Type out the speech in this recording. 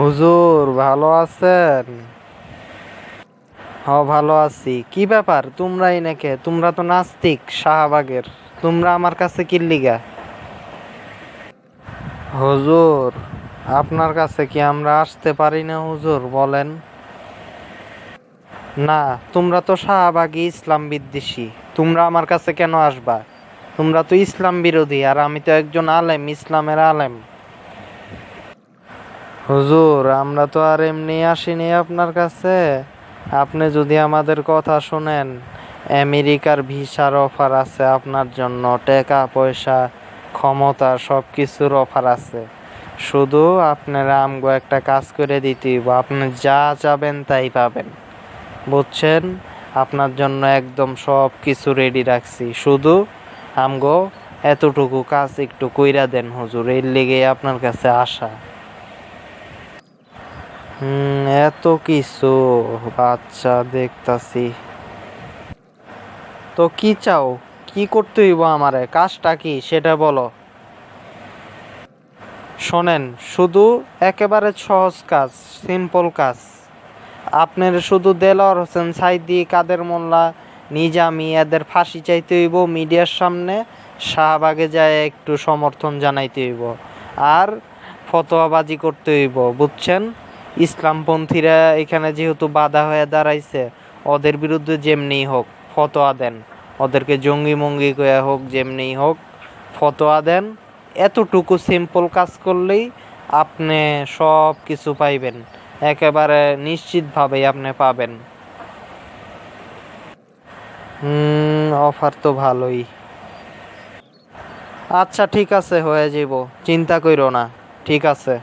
হুজুর, ভালো আছেন? হ ভালো আছি। কি ব্যাপার? তোমরাই নাকি? তোমরা তো নাস্তিক শাহবাগের। তোমরা আমার কাছে কিল্লিগা লিগা? হুজুর, আপনার কাছে কি আমরা আসতে পারি না হুজুর, বলেন? না, তোমরা তো শাহবাগী ইসলাম বিদ্বেষী। তোমরা আমার কাছে কেন আসবা? তোমরা তো ইসলাম বিরোধী, আর আমি তো একজন আলেম, ইসলামের আলেম। হুজুর, আমরা তো আর এমনি আসিনি আপনার কাছে। আপনি যদি আমাদের কথা শুনেন, আমেরিকার ভিসার অফার আছে আপনার জন্য, টাকা, পয়সা, ক্ষমতা সব কিছুর অফার আছে। শুধু আপনারা আমগো একটা কাজ করে দিতে আপনি যা চাবেন তাই পাবেন। বুঝছেন? আপনার জন্য একদম সব কিছু রেডি রাখছি। শুধু আমগো এতটুকু কাজ একটু কইরা দেন হুজুর, এর লেগে আপনার কাছে আসা। এত কিছু। আচ্ছা দেখতাছি। তো কি চাও? কি করতে হইব আমারে? কাজটা কি? সেটা বলো। শোনেন, শুধু একেবারে সহজ কাজ সিম্পল কাজ। আপনার শুধু দেলোয়ার হোসেন সাইদি, কাদের মোল্লা, নিজামি, এদের ফাঁসি চাইতে হইব, মিডিয়ার সামনে শাহবাগে যায় একটু সমর্থন জানাইতে হইব। আর ফতোয়াবাজি করতে হইব, বুঝছেন? ইসলামপন্থীরা এখানে যেহেতু বাধা হয়ে দাঁড়াইছে, ওদের বিরুদ্ধে যেমনি হোক ফতোয়া দেন। ওদেরকে জঙ্গি মঙ্গি কয়া হোক যেমনি হোক ফতোয়া দেন। এতটুকু সিম্পল কাজ করলেই আপনি সব কিছু পাইবেন। একেবারে নিশ্চিতভাবেই আপনি পাবেন। অফার তো ভালোই। আচ্ছা ঠিক আছে, হয়ে যাব চিন্তা কইরো না। ঠিক আছে।